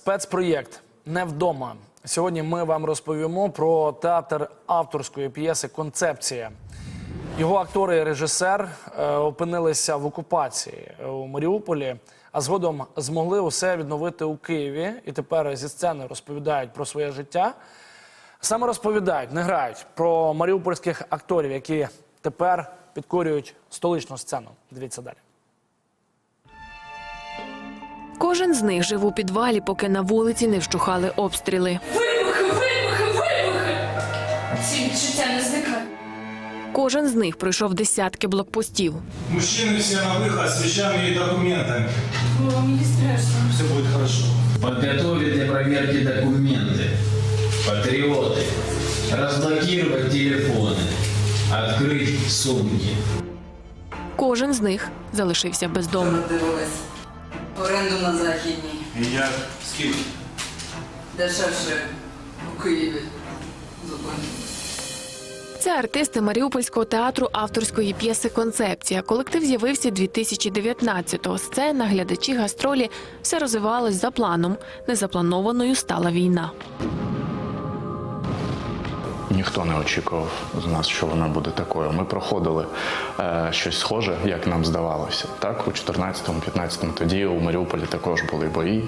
спецпроєкт не вдома. Сьогодні ми вам розповімо про театр авторської п'єси Концепція. Його актори і режисер е, опинилися в окупації е, у Маріуполі, а згодом змогли усе відновити у Києві. І тепер зі сцени розповідають про своє життя. Саме розповідають, не грають про маріупольських акторів, які тепер підкорюють столичну сцену. Дивіться далі. Кожен з них жив у підвалі, поки на вулиці не вщухали обстріли. Вибухи, вибухи, вибухи! Ці відчуття не зникають. Кожен з них пройшов десятки блокпостів. Мужчины все на выход с вещами и документами. О, мені страшно. Все будет хорошо. Подготовить для проверки документы. Патриоты. Разблокировать телефоны. Открыть сумки. Кожен з них залишився без дому. Оренду на західній. І як? Скільки? Дешевше у Києві. Це артисти Маріупольського театру авторської п'єси Концепція. Колектив з'явився 2019-го. Сцена, глядачі, гастролі все розвивалось за планом. Незапланованою стала війна. Ніхто не очікував з нас, що вона буде такою. Ми проходили е, щось схоже, як нам здавалося. Так, у 14-15 тоді у Маріуполі також були бої,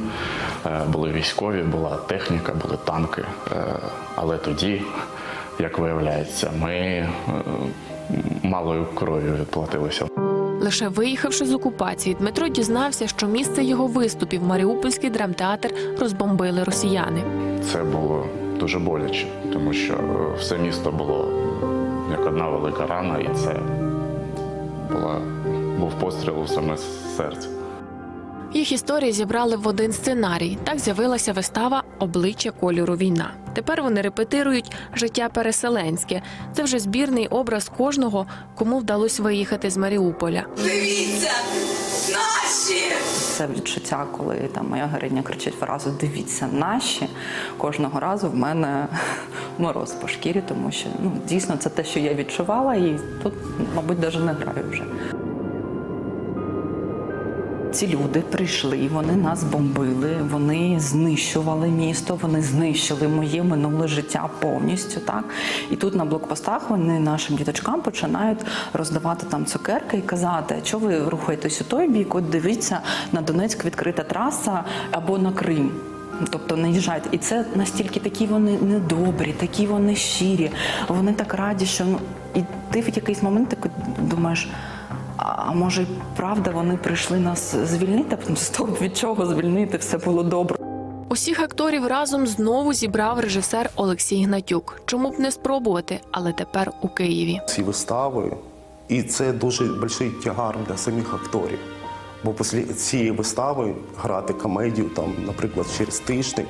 е, були військові, була техніка, були танки. Е, але тоді, як виявляється, ми е, малою кров'ю відплатилися. Лише виїхавши з окупації, Дмитро дізнався, що місце його виступів Маріупольський драмтеатр розбомбили росіяни. Це було дуже боляче, тому що е, все місто було як одна велика рана, і це була, був постріл у саме серце. Їх історії зібрали в один сценарій. Так з'явилася вистава Обличчя кольору війна. Тепер вони репетирують життя переселенське. Це вже збірний образ кожного, кому вдалося виїхати з Маріуполя. Дивіться! Це відчуття, коли там моя героїня кричить фразу Дивіться наші. Кожного разу в мене мороз по шкірі, тому що ну дійсно це те, що я відчувала, і тут, мабуть, навіть не граю вже. Ці люди прийшли, вони нас бомбили, вони знищували місто, вони знищили моє минуле життя повністю. Так і тут на блокпостах вони нашим діточкам починають роздавати там цукерки і казати, що ви рухаєтесь у той бік, от дивіться на Донецьк відкрита траса або на Крим. Тобто не їжджають. І це настільки такі вони недобрі, такі вони щирі, вони так раді, що ну і ти в якийсь момент так думаєш. А може, правда, вони прийшли нас звільнити? З того, від чого звільнити, все було добре. Усіх акторів разом знову зібрав режисер Олексій Гнатюк. Чому б не спробувати, але тепер у Києві. ці вистави, і це дуже великий тягар для самих акторів. Бо після цієї вистави грати комедію, там, наприклад, через тиждень,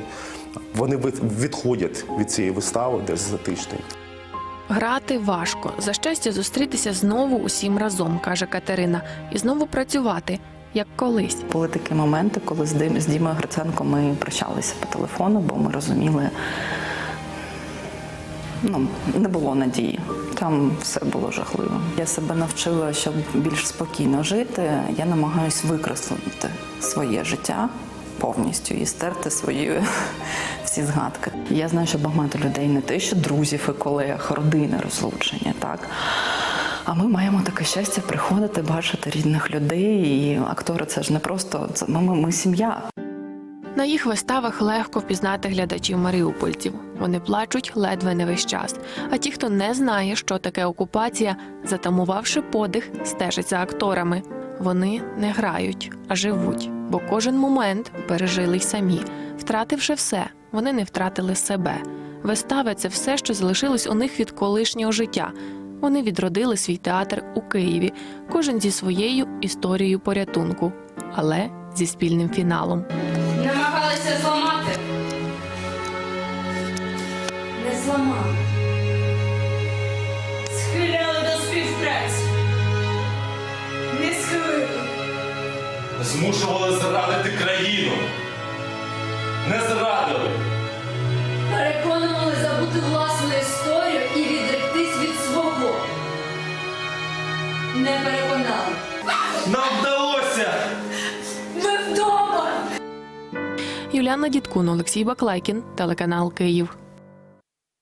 вони від- відходять від цієї вистави десь за тиждень. Грати важко. За щастя, зустрітися знову усім разом, каже Катерина, і знову працювати, як колись. Були такі моменти, коли з Дим з Дімою Гриценко ми прощалися по телефону, бо ми розуміли, ну не було надії. Там все було жахливо. Я себе навчила, щоб більш спокійно жити. Я намагаюся викреслити своє життя повністю і стерти свої всі згадки. Я знаю, що багато людей не те, що друзів і колег, родини розлучення, так. А ми маємо таке щастя приходити, бачити рідних людей. І актори це ж не просто це ми, ми, ми сім'я. На їх виставах легко впізнати глядачів маріупольців. Вони плачуть ледве не весь час. А ті, хто не знає, що таке окупація, затамувавши подих, стежать за акторами. Вони не грають, а живуть, бо кожен момент пережили й самі. Втративши все, вони не втратили себе. Вистави це все, що залишилось у них від колишнього життя. Вони відродили свій театр у Києві, кожен зі своєю історією порятунку, але зі спільним фіналом. Намагалися зламати. Не зламали. Змушували зрадити країну. Не зрадили. Переконували забути власну історію і відректись від свого. Не переконали. Нам вдалося! Ми вдома! Юліана Дідкун, Олексій Баклайкін, телеканал Київ.